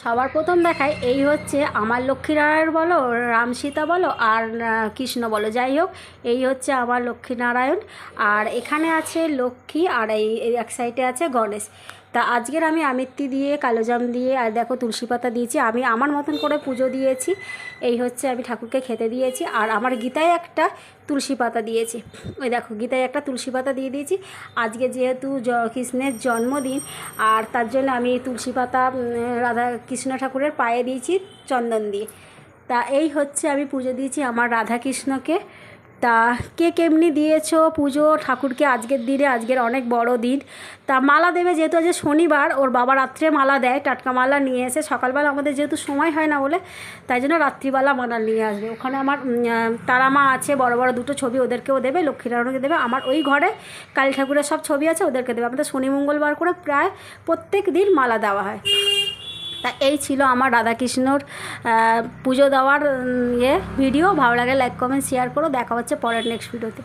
সবার প্রথম দেখায় এই হচ্ছে আমার লক্ষ্মীনারায়ণ বলো রাম সীতা বলো আর কৃষ্ণ বলো। যাই হোক, এই হচ্ছে আমার লক্ষ্মীনারায়ণ। আর এখানে আছে লক্ষ্মী আর এই এক সাইডে আছে গণেশ। তা আজকের আমি আমিত্তি দিয়ে, কালোজাম দিয়ে আর দেখো তুলসী পাতা দিয়েছি। আমি আমার মতন করে পুজো দিয়েছি। এই হচ্ছে আমি ঠাকুরকে খেতে দিয়েছি। আর আমার গীতায় একটা তুলসী পাতা দিয়েছি। ওই দেখো, গীতায় একটা তুলসী পাতা দিয়ে দিয়েছি। আজকে যেহেতু কৃষ্ণের জন্মদিন, আর তার জন্য আমি তুলসী পাতা রাধা কৃষ্ণ ঠাকুরের পায়ে দিয়েছি চন্দন দিয়ে। তা এই হচ্ছে আমি পুজো দিয়েছি আমার রাধা কৃষ্ণকে তা কে কেমনি দিয়েছ পুজো? ঠাকুরকে আজকের দিনে, আজকের অনেক বড় দিন। তা মালা দেবে যেহেতু আজ শনিবার, ওর বাবা রাত্রে মালা দেয়, টাটকা মালা নিয়ে এসে সকালবেলা আমাদের যেহেতু সময় হয় না বলে, তাই জন্য রাত্রিবেলা মালা নিয়ে আসবে। ওখানে আমার তারা মা আছে, বড় বড় দুটো ছবি ওদেরকেও দেবে, লক্ষ্মীনারায়ণকে দেবে। আমার ওই ঘরে কালী ঠাকুরের সব ছবি আছে, ওদেরকে দেবে। আমাদের শনি মঙ্গলবার করে প্রায় প্রত্যেক দিন মালা দেওয়া হয়। তা এই ছিল আমার রাধাকৃষ্ণর পুজো দেওয়ার ইয়ে ভিডিও ভালো লাগে লাইক কমেন্ট শেয়ার করো। দেখা হচ্ছে পরের নেক্সট ভিডিওতে